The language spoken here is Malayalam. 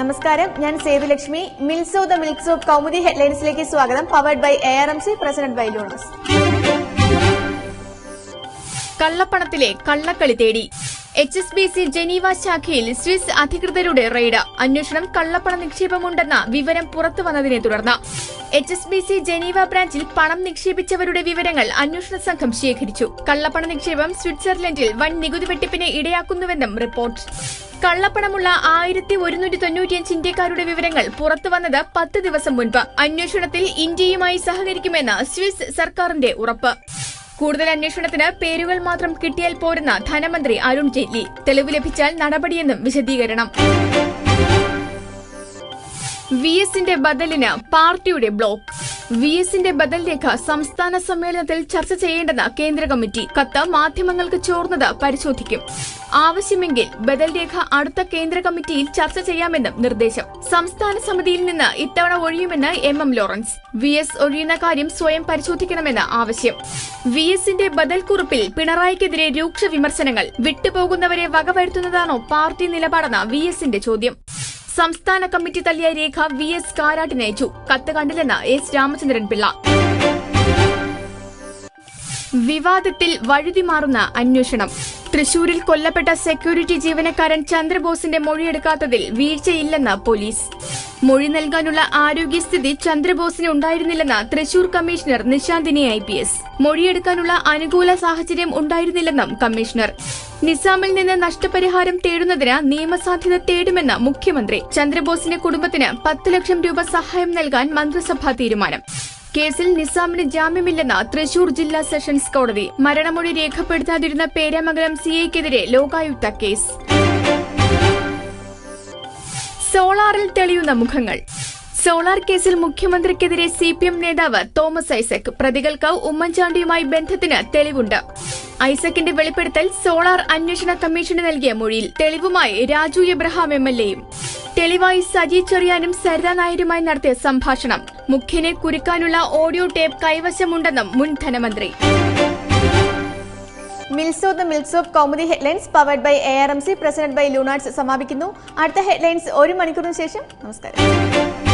നമസ്കാരം. ഞാൻ Sethulakshmi. മിൽസോ the milk soap Kaumudi ഹെഡ്ലൈൻസിലേക്ക് സ്വാഗതം. Powered by A R M C president by ലൂണസ് കള്ളപ്പണത്തിലെ കള്ളക്കളി തേടി. H S B C Geneva ശാഖയിൽ സ്വിസ് അധികൃതരുടെ റെയ്ഡ്. അന്വേഷണം കള്ളപ്പണ നിക്ഷേപമുണ്ടെന്ന വിവരം പുറത്തു വന്നതിനെ തുടർന്ന് H S B C Geneva ബ്രാഞ്ചിൽ പണം നിക്ഷേപിച്ചവരുടെ വിവരങ്ങൾ അന്വേഷണ സംഘം ശേഖരിച്ചു. കള്ളപ്പണ നിക്ഷേപം സ്വിറ്റ്സർലൻഡിൽ വൻ നികുതി വെട്ടിപ്പിന് ഇടയാക്കുന്നുവെന്നും റിപ്പോർട്ട്. കള്ളപ്പണമുള്ള ആയിരത്തി ഒരുന്നൂറ്റി തൊണ്ണൂറ്റിയഞ്ച് ഇന്ത്യക്കാരുടെ വിവരങ്ങൾ പുറത്തു വന്നത് പത്ത് ദിവസം മുൻപ്. അന്വേഷണത്തിൽ ഇന്ത്യയുമായി സഹകരിക്കുമെന്ന് സ്വിസ് സർക്കാരിന്റെ ഉറപ്പ്. കൂടുതൽ അന്വേഷണത്തിന് പേരുകൾ മാത്രം കിട്ടിയാൽ പോരെന്ന ധനമന്ത്രി അരുൺ ജെയ്റ്റ്ലി. തെളിവ് ലഭിച്ചാൽ നടപടിയെന്നും വിശദീകരണം. വി എസിന്റെ ബദലിന് പാർട്ടിയുടെ ബ്ലോക്ക്. വി എസിന്റെ ബദൽ രേഖ സംസ്ഥാന സമ്മേളനത്തിൽ ചർച്ച ചെയ്യേണ്ടെന്ന് കേന്ദ്ര കമ്മിറ്റി. കത്ത് മാധ്യമങ്ങൾക്ക് ചോർന്നത് പരിശോധിക്കും. ആവശ്യമെങ്കിൽ ബദൽ രേഖ അടുത്ത കേന്ദ്ര കമ്മിറ്റിയിൽ ചർച്ച ചെയ്യാമെന്നും നിർദ്ദേശം. സംസ്ഥാന സമിതിയിൽ നിന്ന് ഇത്തവണ ഒഴിയുമെന്ന് M M Lawrence. V S ഒഴിയുന്ന കാര്യം സ്വയം പരിശോധിക്കണമെന്ന് ആവശ്യം. വി എസിന്റെ ബദൽ കുറിപ്പിൽ പിണറായിക്കെതിരെ രൂക്ഷ വിമർശനങ്ങൾ. വിട്ടുപോകുന്നവരെ വകവരുത്തുന്നതാണോ പാർട്ടി നിലപാടെന്ന വി എസിന്റെ ചോദ്യം. സംസ്ഥാന കമ്മിറ്റി തള്ളിയ രേഖ വി എസ് കാരാട്ടിനയച്ചു കത്ത് കണ്ടില്ലെന്ന് എസ് രാമചന്ദ്രൻ പിള്ള. വിവാദത്തിൽ വഴുതിമാറുന്ന അന്വേഷണം. തൃശൂരിൽ കൊല്ലപ്പെട്ട സെക്യൂരിറ്റി ജീവനക്കാരൻ ചന്ദ്രബോസിന്റെ മൊഴിയെടുക്കാത്തതിൽ വീഴ്ചയില്ലെന്ന് പോലീസ്. മൊഴി നൽകാനുള്ള ആരോഗ്യസ്ഥിതി ചന്ദ്രബോസിന് ഉണ്ടായിരുന്നില്ലെന്ന് Thrissur commissioner Nishanthini I P S. മൊഴിയെടുക്കാനുള്ള അനുകൂല സാഹചര്യം ഉണ്ടായിരുന്നില്ലെന്നും കമ്മീഷണർ. നിസാമിൽ നിന്ന് നഷ്ടപരിഹാരം തേടുന്നതിന് നിയമസാധ്യത തേടുമെന്ന് മുഖ്യമന്ത്രി. ചന്ദ്രബോസിന്റെ കുടുംബത്തിന് പത്ത് ലക്ഷം രൂപ സഹായം നൽകാൻ മന്ത്രിസഭാ തീരുമാനം. കേസിൽ നിസാമിന് ജാമ്യമില്ലെന്ന് തൃശൂർ ജില്ലാ സെഷൻസ് കോടതി മരണമൊഴി രേഖപ്പെടുത്താതിരുന്ന പേരാമംഗലം സിഐക്കെതിരെ ലോകായുക്ത കേസ്. സോളാറിൽ തെളിയുന്ന മുഖങ്ങൾ. സോളാർ കേസിൽ മുഖ്യമന്ത്രിക്കെതിരെ സി പി എം നേതാവ് തോമസ് ഐസക് പ്രതികൾക്ക് ഉമ്മൻചാണ്ടിയുമായി ബന്ധത്തിന് തെളിവുണ്ട്. ഐസക്കിന്റെ വെളിപ്പെടുത്തൽ സോളാർ അന്വേഷണ കമ്മീഷന് നൽകിയ മൊഴിയിൽ തെളിവുമായി രാജു എബ്രഹാം എം എൽ എയും. തെളിവായി സജി ചെറിയാനും സരിത നായരുമായി നടത്തിയ സംഭാഷണം. മുഖ്യനെ കുരുക്കാനുള്ള ഓഡിയോ ടേപ്പ് കൈവശമുണ്ടെന്നും മുൻ ധനമന്ത്രി. മിൽസോ the mills of Kaumudi headlines powered by A R M C president by ലൂണാർട്സ് സമാപിക്കുന്നു. അടുത്ത ഹെഡ്ലൈൻസ് ഒരു മണിക്കൂറിന് ശേഷം. നമസ്കാരം.